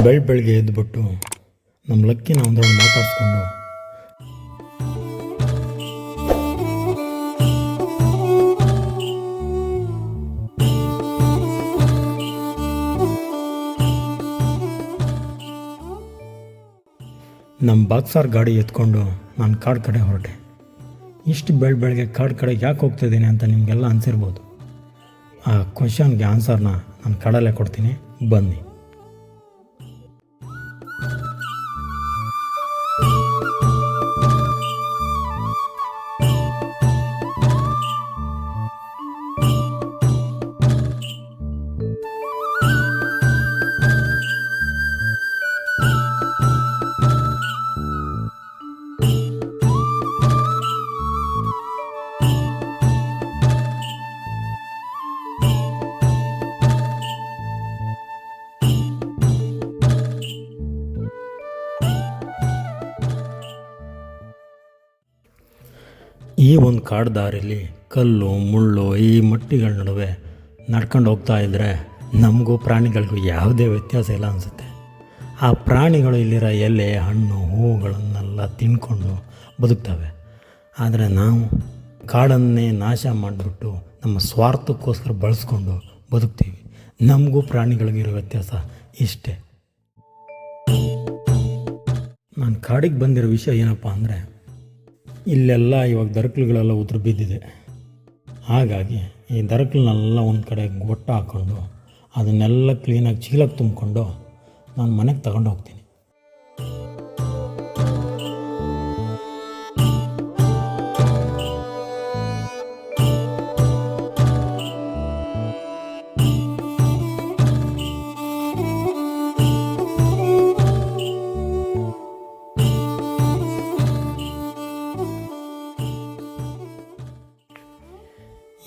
ಬೆಳ್ ಬೆಳಗ್ಗೆ ಎದ್ದುಬಿಟ್ಟು ನಮ್ಮ ಲಕ್ಕಿನ ಒಂದೊಂದು ಮಾತಾಡಿಸ್ಕೊಂಡು. ನಮ್ಮ ಬಾಕ್ಸಾರ್ ಗಾಡಿ ಎತ್ಕೊಂಡು ನಾನು ಕಾಡು ಕಡೆ ಹೊರಟೆ. ಇಷ್ಟು ಬೆಳ್ ಬೆಳಗ್ಗೆ ಕಾಡು ಕಡೆ ಯಾಕೆ ಹೋಗ್ತಿದ್ದೀನಿ ಅಂತ ನಿಮಗೆಲ್ಲ ಅನಿಸಿರ್ಬೋದು. ಆ ಕ್ವಶನ್ಗೆ ಆನ್ಸರ್ನ ನಾನು ಕಾಡಲ್ಲೇ ಕೊಡ್ತೀನಿ. ಬನ್ನಿ. ಈ ಒಂದು ಕಾಡು ದಾರಿಲಿ ಕಲ್ಲು, ಮುಳ್ಳು ಈ ಮಟ್ಟಿಗಳ ನಡುವೆ ನಡ್ಕೊಂಡು ಹೋಗ್ತಾ ಇದ್ದರೆ ನಮಗೂ ಪ್ರಾಣಿಗಳಿಗೂ ಯಾವುದೇ ವ್ಯತ್ಯಾಸ ಇಲ್ಲ ಅನಿಸುತ್ತೆ. ಆ ಪ್ರಾಣಿಗಳು ಇಲ್ಲಿರೋ ಎಲೆ, ಹಣ್ಣು ಹೂವುಗಳನ್ನೆಲ್ಲ ತಿನ್ಕೊಂಡು ಬದುಕ್ತವೆ. ಆದರೆ ನಾವು ಕಾಡನ್ನೇ ನಾಶ ಮಾಡಿಬಿಟ್ಟು ನಮ್ಮ ಸ್ವಾರ್ಥಕ್ಕೋಸ್ಕರ ಬಳಸ್ಕೊಂಡು ಬದುಕ್ತೀವಿ. ನಮಗೂ ಪ್ರಾಣಿಗಳಿಗಿರೋ ವ್ಯತ್ಯಾಸ ಇಷ್ಟೇ. ನಾನು ಕಾಡಿಗೆ ಬಂದಿರೋ ವಿಷಯ ಏನಪ್ಪ ಅಂದರೆ ಇಲ್ಲೆಲ್ಲ ಇವಾಗ ದರಕಲುಗಳೆಲ್ಲ ಉದುರು ಬಿದ್ದಿದೆ. ಹಾಗಾಗಿ ಈ ದರಕ್ಲನ್ನೆಲ್ಲ ಒಂದು ಕಡೆ ಗೊಟ್ಟ ಹಾಕ್ಕೊಂಡು ಅದನ್ನೆಲ್ಲ ಕ್ಲೀನಾಗಿ ಚೀಲಕ್ಕೆ ತುಂಬಿಕೊಂಡು ನಾನು ಮನೆಗೆ ತಗೊಂಡು ಹೋಗ್ತೀನಿ.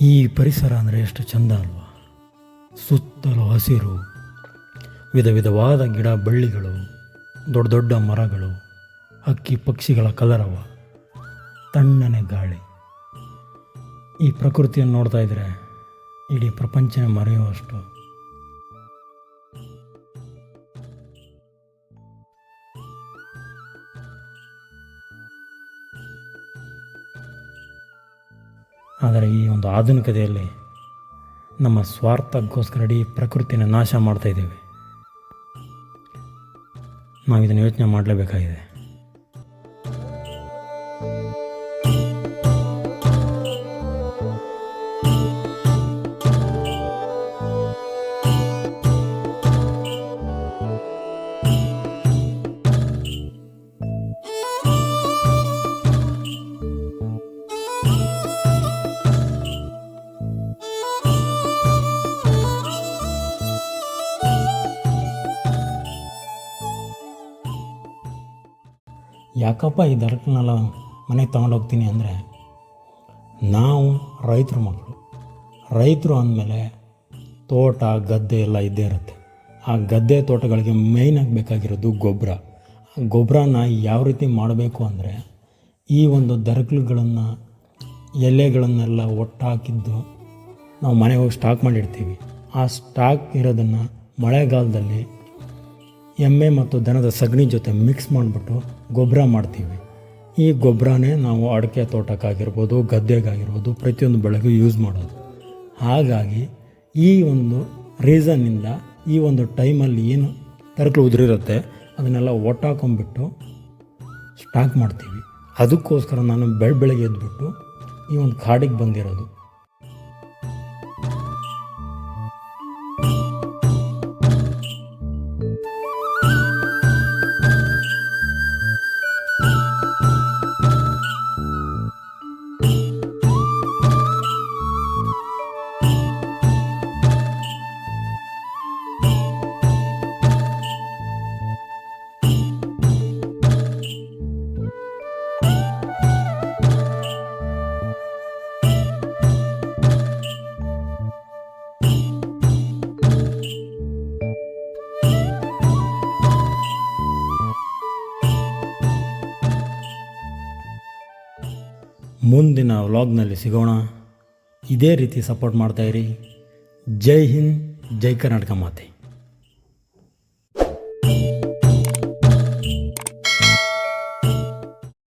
ಈ ಪರಿಸರ ಅಂದರೆ ಎಷ್ಟು ಚಂದ ಅಲ್ವಾ? ಸುತ್ತಲೂ ಹಸಿರು, ವಿಧ ವಿಧವಾದ ಗಿಡ ಬಳ್ಳಿಗಳು, ದೊಡ್ಡ ದೊಡ್ಡ ಮರಗಳು ಹಕ್ಕಿ ಪಕ್ಷಿಗಳ ಕಲರವ, ತಣ್ಣನೆ ಗಾಳಿ. ಈ ಪ್ರಕೃತಿಯನ್ನು ನೋಡ್ತಾ ಇದ್ದರೆ ಇಡೀ ಪ್ರಪಂಚನೇ ಮರೆಯುವಷ್ಟು ಆದರೆ ಈ ಒಂದು ಆಧುನಿಕತೆಯಲ್ಲಿ ನಮ್ಮ ಸ್ವಾರ್ಥಕ್ಕೋಸ್ಕರ ಇಡೀ ಪ್ರಕೃತಿನ ನಾಶ ಮಾಡ್ತಾ ಇದ್ದೇವೆ. ನಾವು ಇದನ್ನು ಯೋಚನೆ ಮಾಡಲೇಬೇಕಾಗಿದೆ. ಯಾಕಪ್ಪ ಈ ದರಕನೆಲ್ಲ ಮನೆಗೆ ತೊಗೊಂಡು ಹೋಗ್ತೀನಿ ಅಂದರೆ ನಾವು ರೈತರ ಮಕ್ಕಳು. ರೈತರು ಅಂದಮೇಲೆ ತೋಟ, ಗದ್ದೆ ಎಲ್ಲ ಇದ್ದೇ ಇರುತ್ತೆ. ಆ ಗದ್ದೆ ತೋಟಗಳಿಗೆ ಮೇಯ್ನಾಗಿ ಬೇಕಾಗಿರೋದು ಗೊಬ್ಬರ. ಆ ಗೊಬ್ಬರನ ಯಾವ ರೀತಿ ಮಾಡಬೇಕು ಅಂದರೆ ಈ ಒಂದು ದರಕಲುಗಳನ್ನು ಎಲೆಗಳನ್ನೆಲ್ಲ ಒಟ್ಟಾಕಿದ್ದು ನಾವು ಮನೆಗೆ ಹೋಗಿ ಸ್ಟಾಕ್ ಮಾಡಿರ್ತೀವಿ. ಆ ಸ್ಟಾಕ್ ಇರೋದನ್ನು ಮಳೆಗಾಲದಲ್ಲಿ ಎಮ್ಮೆ ಮತ್ತು ದನದ ಸಗಣಿ ಜೊತೆ ಮಿಕ್ಸ್ ಮಾಡಿಬಿಟ್ಟು ಗೊಬ್ಬರ ಮಾಡ್ತೀವಿ. ಈ ಗೊಬ್ಬರನೇ ನಾವು ಅಡಿಕೆ ತೋಟಕ್ಕಾಗಿರ್ಬೋದು, ಗದ್ದೆಗಾಗಿರ್ಬೋದು, ಪ್ರತಿಯೊಂದು ಬೆಳೆಗೂ ಯೂಸ್ ಮಾಡೋದು. ಹಾಗಾಗಿ ಈ ಒಂದು ರೀಸನ್ನಿಂದ ಈ ಒಂದು ಟೈಮಲ್ಲಿ ಏನು ತರಕಲು ಉದುರಿರುತ್ತೆ, ಅದನ್ನೆಲ್ಲ ಒಟ್ಟಾಕೊಂಡ್ಬಿಟ್ಟು ಸ್ಟಾಕ್ ಮಾಡ್ತೀವಿ. ಅದಕ್ಕೋಸ್ಕರ ನಾನು ಬೆಳ ಬೆಳಗ್ಗೆ ಎದ್ಬಿಟ್ಟು ಈ ಒಂದು ಕಾಡಿಗೆ ಬಂದಿರೋದು. ಮುಂದಿನ ವ್ಲಾಗ್ನಲ್ಲಿ ಸಿಗೋಣ. ಇದೇ ರೀತಿ ಸಪೋರ್ಟ್ ಮಾಡ್ತಾಯಿರಿ ಜೈ ಹಿಂದ್ ಜೈ ಕರ್ನಾಟಕ ಮಾತೆ.